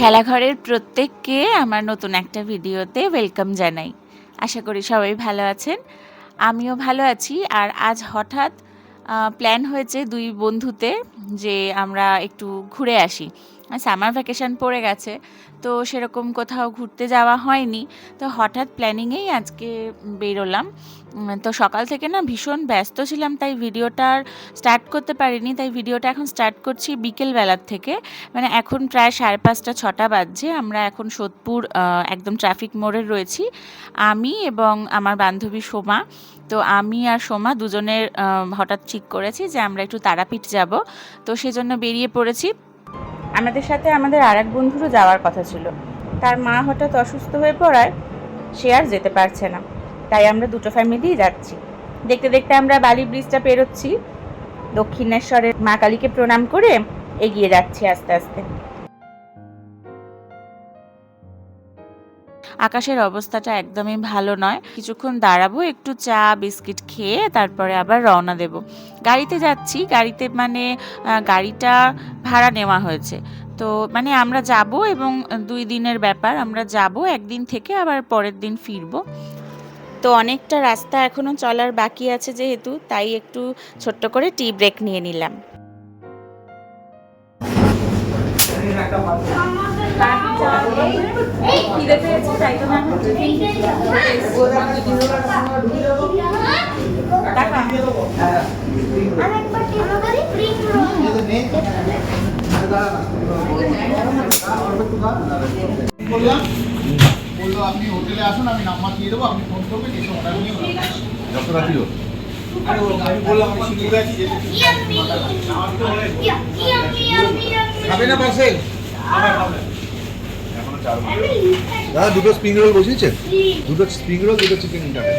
খেলাঘরের প্রত্যেককে আমার নতুন একটা ভিডিওতে ওয়েলকাম জানাই। আশা করি সবাই ভালো আছেন। আমিও ভালো আছি। আর আজ হঠাৎ প্ল্যান হয়েছে দুই বন্ধুতে যে আমরা একটু ঘুরে আসি। সামার ভ্যাকেশন পড়ে গেছে, তো সেরকম কোথাও ঘুরতে যাওয়া হয়নি। তো হঠাৎ প্ল্যানিংয়েই আজকে বেরোলাম। তো সকাল থেকে না ভীষণ ব্যস্ত ছিলাম, তাই ভিডিওটার স্টার্ট করতে পারিনি। তাই ভিডিওটা এখন স্টার্ট করছি বিকেল বেলার থেকে। মানে এখন প্রায় সাড়ে পাঁচটা, ছটা বাজছে। আমরা এখন সোদপুর একদম ট্রাফিক মোড়ে রয়েছি। আমি এবং আমার বান্ধবী সোমা। তো আমি আর সোমা দুজনের হঠাৎ ঠিক করেছি যে আমরা একটু তারাপীঠ যাব। তো সেজন্য বেরিয়ে পড়েছি। আমাদের সাথে আমাদের আর এক বন্ধুরও যাওয়ার কথা ছিল। তার মা হঠাৎ অসুস্থ হয়ে পড়ায় সে আর যেতে পারছে না। তাই আমরা দুটো ফ্যামিলিই যাচ্ছি। দেখতে দেখতে আমরা বালি ব্রিজটা পেরোচ্ছি। দক্ষিণেশ্বরের মা কালীকে প্রণাম করে এগিয়ে যাচ্ছি আস্তে আস্তে। আকাশের অবস্থাটা একদমই ভালো নয়। কিছুক্ষণ দাঁড়াবো, একটু চা, বিস্কিট খেয়ে তারপরে আবার রওনা দেব। গাড়িতে যাচ্ছি, গাড়িতে মানে গাড়িটা ভাড়া নেওয়া হয়েছে। তো মানে আমরা যাব এবং দুই দিনের ব্যাপার, আমরা যাব, একদিন থেকে আবার পরের দিন ফিরবো। তো অনেকটা রাস্তা এখনও চলার বাকি আছে যেহেতু, তাই একটু ছোট্ট করে টি ব্রেক নিয়ে নিলাম। বলল আপনি হোটেলে আসুন আমি নাম্বার দিয়ে দেবো আপনি ফোন করবেন এসে অর্ডার নিয়ে যত ইয়াম্মি ইয়াম্মি খাবে না আমি দাদা দুটো স্প্রিং রোল বসিয়েছেন? দুটো স্প্রিং রোল দুটো চিকেন ইন্টারনেট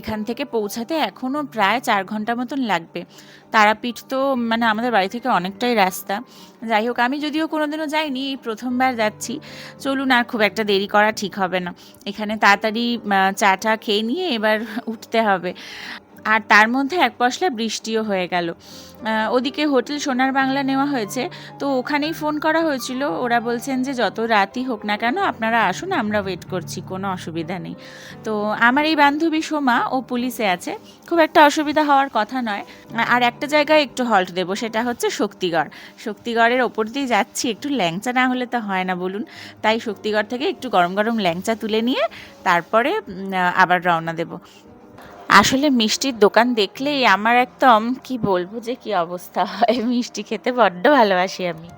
এখান থেকে পৌঁছাতে এখনও প্রায় চার ঘণ্টা মতন লাগবে। তারাপীঠ তো মানে আমাদের বাড়ি থেকে অনেকটাই রাস্তা। যাই হোক আমি যদিও কোনোদিনও যাইনি এই প্রথমবার যাচ্ছি। চলুন আর খুব একটা দেরি করা ঠিক হবে না। এখানে তাড়াতাড়ি চাটা খেয়ে নিয়ে এবার উঠতে হবে। আর তার মধ্যে এক পশলা বৃষ্টিও হয়ে গেল। ওদিকে হোটেল সোনার বাংলা নেওয়া হয়েছে। তো ওখানেই ফোন করা হয়েছিল। ওরা বলছেন যে যত রাতই হোক না কেন আপনারা আসুন, আমরা ওয়েট করছি, কোনো অসুবিধা নেই। তো আমার এই বান্ধবী সোমা, ও পুলিশে আছে। খুব একটা অসুবিধা হওয়ার কথা নয়। আর একটা জায়গায় একটু হল্ট দেবো, সেটা হচ্ছে শক্তিগড়। শক্তিগড়ের ওপর দিয়ে যাচ্ছি, একটু ল্যাংচা না হলে তো হয় না বলুন। তাই শক্তিগড় থেকে একটু গরম গরম ল্যাংচা তুলে নিয়ে, তারপরে আবার রওনা দেবো। আসলে মিষ্টির দোকান দেখলেই আমার একদম কি বলব যে কি অবস্থা হয়। মিষ্টি খেতে বড্ড ভালোবাসি আমি।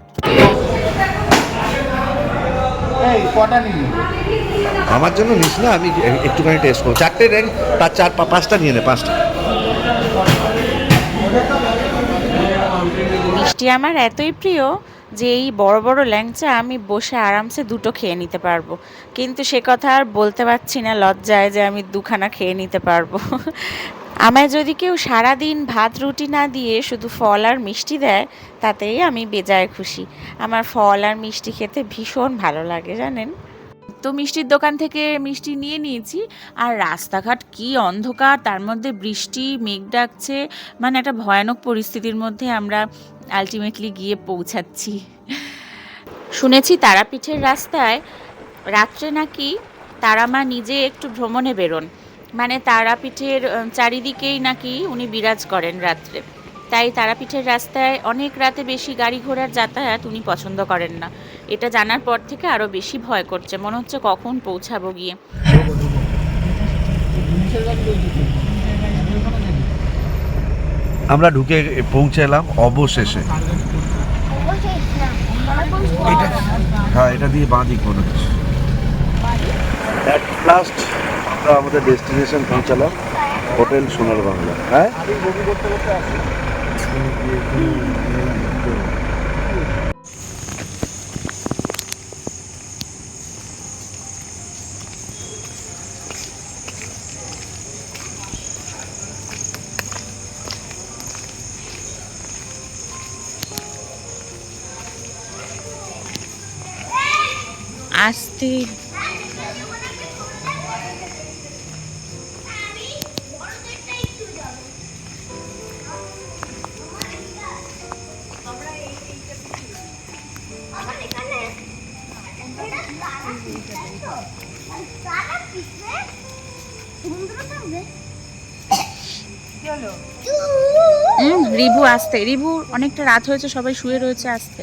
আমার জন্য নিস না আমি একটুখানি টেস্ট করব। চারটে রেন পাঁচ চার পাঁচটা নিয়ে নে পাঁচটা। মিষ্টি আমার এতই প্রিয় যে এই বড় বড় ল্যাংচা আমি বসে আরামসে দুটো খেয়ে নিতে পারব। কিন্তু সে কথা আর বলতে পারছি না, লজ্জায় যে আমি দুখানা খেয়ে নিতে পারব। আমায় যদি কেউ সারাদিন ভাত, রুটি না দিয়ে শুধু ফল আর মিষ্টি দেয়, তাতেই আমি বেজায় খুশি। আমার ফল আর মিষ্টি খেতে ভীষণ ভালো লাগে, জানেন? তো মিষ্টির দোকান থেকে মিষ্টি নিয়ে নিয়েছি, আর রাস্তাঘাট কি অন্ধকার, তার মধ্যে বৃষ্টি, মেঘ ডাকছে মানে একটা ভয়ানক পরিস্থিতির মধ্যে আমরা আলটিমেটলি গিয়ে পৌঁছাচ্ছি। শুনেছি তারাপীঠের রাস্তায় রাত্রে নাকি তারামা নিজে একটু ভ্রমণে বেরোন। মানে তারাপীঠের চারিদিকেই নাকি উনি বিরাজ করেন রাত্রে। তাই তারাপীঠের রাস্তায় অনেক রাতে বেশি গাড়ি ঘোড়ার যাতায়াত উনি পছন্দ করেন না। এটা জানার পর থেকে আরও বেশি ভয় করছে। মনে হচ্ছে কখন পৌঁছাবো গিয়ে। আমরা ঢুকে পৌঁছালাম অবশেষে। এটা হ্যাঁ এটা দিয়ে বাঁ দিক মনে হচ্ছে। অ্যাট লাস্ট আমরা আমাদের ডেস্টিনেশন পৌঁছালাম হোটেল সোনার বাংলা হ্যাঁ? আসতে রিভু আসতে। রিভু অনেকটা রাত হয়েছে সবাই শুয়ে রয়েছে আসতে।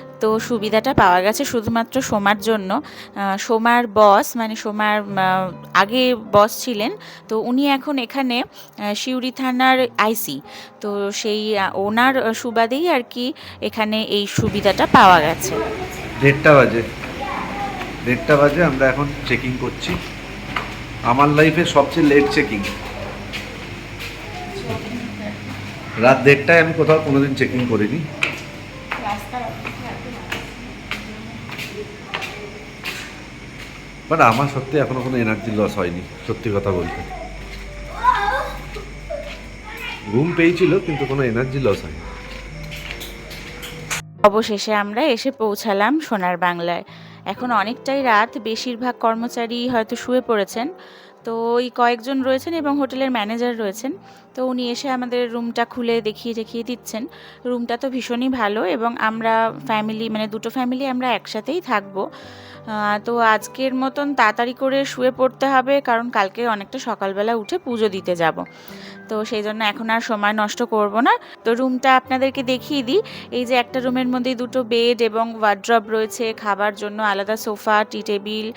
তো সুবিধাটা পাওয়া গেছে শুধুমাত্র সোমার জন্য। সোমার বস মানে সোমার আগে বস ছিলেন, তো উনি এখন এখানে সিউড়ি থানার আইসি। তো সেই ওনার সুবাদেই আর কি এখানে এই সুবিধাটা পাওয়া গেছে। দেড়টা বাজে। দেড়টা বাজে, আমরা এখন চেকিং করছি। আমার লাইফে সবচেয়ে লেট চেকিং রাত দেড়টায় আমি কোথাও কোনোদিন চেকিং করিনি। বাট আমার সত্যি এখনও কোনো এনার্জি লস হয়নি, সত্যি কথা বলতে। ঘুম পেয়েছিল, কিন্তু কোনো এনার্জি লস হয়নি। অবশেষে আমরা এসে পৌঁছালাম সোনার বাংলায়। এখন অনেকটাই রাত, বেশিরভাগ কর্মচারী হয়তো শুয়ে পড়েছেন। তো ওই কয়েকজন রয়েছেন এবং হোটেলের ম্যানেজার রয়েছেন। তো উনি এসে আমাদের রুমটা খুলে দেখিয়ে দেখিয়ে দিচ্ছেন। রুমটা তো ভীষণই ভালো এবং আমরা ফ্যামিলি মানে দুটো ফ্যামিলি আমরা একসাথেই থাকব। তো আজকের মতন তাড়াতাড়ি করে শুয়ে পড়তে হবে কারণ কালকে অনেকটা সকালবেলা উঠে পুজো দিতে যাব। তো সেই জন্য এখন আর সময় নষ্ট করব না। তো রুমটা আপনাদেরকে দেখিয়ে দিই। এই যে একটা রুমের মধ্যে দুটো বেড এবং ওয়ার্ড্রপ রয়েছে, খাবার জন্য আলাদা সোফা টি টেবিল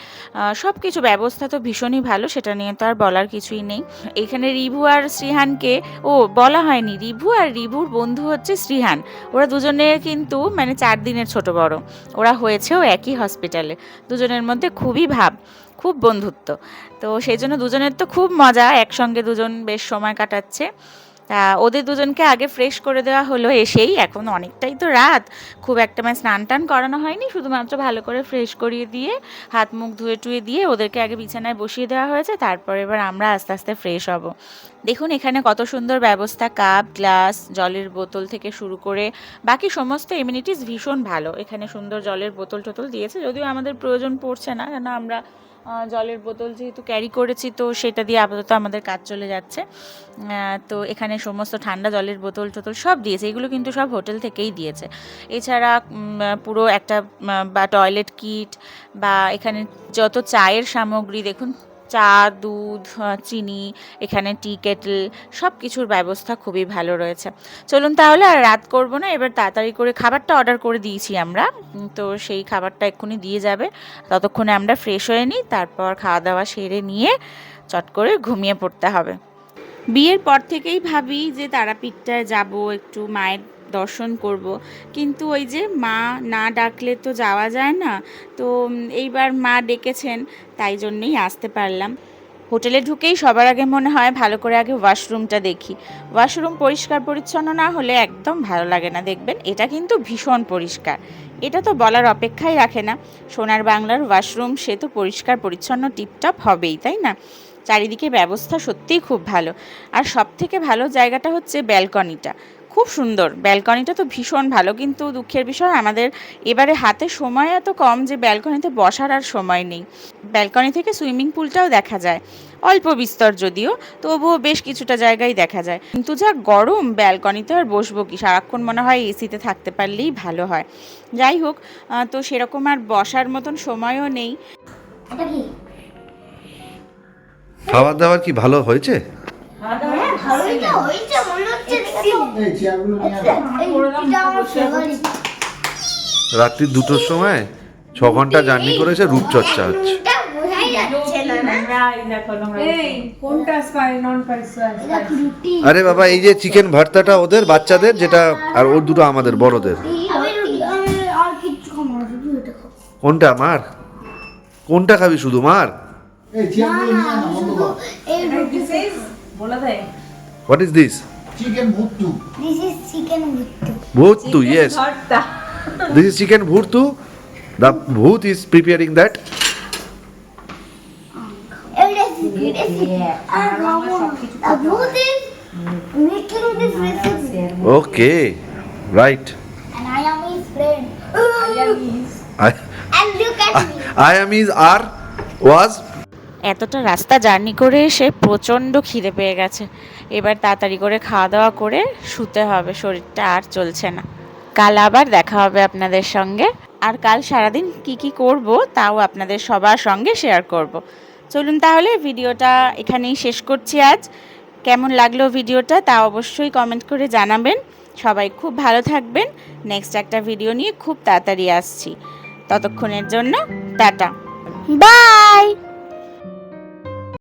সব কিছু ব্যবস্থা তো ভীষণই ভালো, সেটা নিয়ে তো আর বলার কিছুই নেই। এখানে রিভু আর শ্রীহানকে ও বলা হয়নি, রিভু আর রিভুর বন্ধু হচ্ছে শ্রীহান। ওরা দুজনে কিন্তু মানে চার দিনের ছোট বড়। ওরা হয়েছেও একই হসপিটালে দুজনের মধ্যে খুবই ভাব, খুব বন্ধুত্ব। তো সেই জন্য দুজনের তো খুব মজা, একসঙ্গে দুজন বেশ সময় কাটাচ্ছে। তা ওদের দুজনকে আগে ফ্রেশ করে দেওয়া হলো এসেই। এখন অনেকটাই তো রাত। খুব একটা মানে স্নান টান করানো হয়নি, শুধুমাত্র ভালো করে ফ্রেশ করিয়ে দিয়ে, হাত মুখ ধুয়ে টুয়ে দিয়ে ওদেরকে আগে বিছানায় বসিয়ে দেওয়া হয়েছে, তারপর এবার আমরা আস্তে আস্তে ফ্রেশ হব। দেখুন এখানে কত সুন্দর ব্যবস্থা কাপ গ্লাস জলের বোতল থেকে শুরু করে বাকি সমস্ত এমিনিটিস ভীষণ ভালো। এখানে সুন্দর জলের বোতল টোতল দিয়েছে, যদিও আমাদের প্রয়োজন পড়ছে না, কেন আমরা জলের বোতল যেহেতু ক্যারি করেছি, তো সেটা দিয়ে আপাতত আমাদের কাজ চলে যাচ্ছে। তো এখানে সমস্ত ঠান্ডা জলের বোতল টোতল সব দিয়েছে। এগুলো কিন্তু সব হোটেল থেকেই দিয়েছে। এছাড়া পুরো একটা বা টয়লেট কিট বা এখানে যত চায়ের সামগ্রী, দেখুন চা, দুধ চিনি, এখানে টি, কেটল সব কিছুর ব্যবস্থা খুবই ভালো রয়েছে। চলুন তাহলে আর রাত করব না, এবার তাড়াতাড়ি করে খাবারটা অর্ডার করে দিয়েছি আমরা। তো সেই খাবারটা এক্ষুনি দিয়ে যাবে। ততক্ষণে আমরা ফ্রেশ হয়ে নিই, তারপর খাওয়া দাওয়া সেরে নিয়ে চট করে ঘুমিয়ে পড়তে হবে। বিয়ের পর থেকেই ভাবি যে তারাপীঠটায় যাব, একটু মায়ের দর্শন করব। কিন্তু ওই যে মা না ডাকলে তো যাওয়া যায় না। তো এইবার মা ডেকেছেন, তাই জন্যই আসতে পারলাম। হোটেলে ঢুকেই সবার আগে মনে হয় ভালো করে আগে ওয়াশরুমটা দেখি। ওয়াশরুম পরিষ্কার পরিচ্ছন্ন না হলে একদম ভালো লাগে না, দেখবেন? এটা কিন্তু ভীষণ পরিষ্কার। এটা তো বলার অপেক্ষাই রাখে না। সোনার বাংলার ওয়াশরুম, সে তো পরিষ্কার পরিচ্ছন্ন টিপটপ হবেই, তাই না? চারিদিকে ব্যবস্থা সত্যিই খুব ভালো। আর সব থেকে ভালো জায়গাটা হচ্ছে ব্যালকনিটা। খুব সুন্দর। ব্যালকনিটা তো ভীষণ ভালো কিন্তু দুঃখের বিষয় আমাদের এবারে হাতে সময় এত কম যে ব্যালকনিতে বসার আর সময় নেই। ব্যালকনি থেকে সুইমিং পুলটাও দেখা যায় অল্প বিস্তর যদিও তবুও বেশ কিছুটা জায়গায় দেখা যায়। কিন্তু যা গরম ব্যালকনিতে আর বসবো কি? সারাক্ষণ মনে হয় এসিতে থাকতে পারলেই ভালো হয়। যাই হোক তো সেরকম আর বসার মতন সময়ও নেই। খাবার দাবার কি ভালো হয়েছে? ভালোই তো হয়েছে রাত্রি দুটোর সময় ছ ঘণ্টা জার্নি করেছে রূপচর্চা হচ্ছে। আরে বাবা এই যে চিকেন ভর্তাটা ওদের বাচ্চাদের যেটা আর ওর দুটো আমাদের বড়দের। কোনটা মার কোনটা খাবি শুধু মার? হোয়াট ইজ দিস চিকেন ভুট্টু। দিস ইজ চিকেন ভূতু ইয়েস দিস ইজ চিকেন ভূতু দ্য ভূত is preparing that okay right I And look at me. I am is are was এতটা রাস্তা জার্নি করে এসে প্রচণ্ড খিদে পেয়ে গেছে। এবার তাড়াতাড়ি করে খাওয়া দাওয়া করে শুতে হবে, শরীরটা আর চলছে না। কাল আবার দেখা হবে আপনাদের সঙ্গে। আর কাল সারাদিন কি কি করব তাও আপনাদের সবার সঙ্গে শেয়ার করব। চলুন তাহলে ভিডিওটা এখানেই শেষ করছি আজ। কেমন লাগল ভিডিওটা তা অবশ্যই কমেন্ট করে জানাবেন। সবাই খুব ভালো থাকবেন। নেক্সট একটা ভিডিও নিয়ে খুব তাড়াতাড়ি আসছি। ততক্ষণের জন্য টাটা। Bye.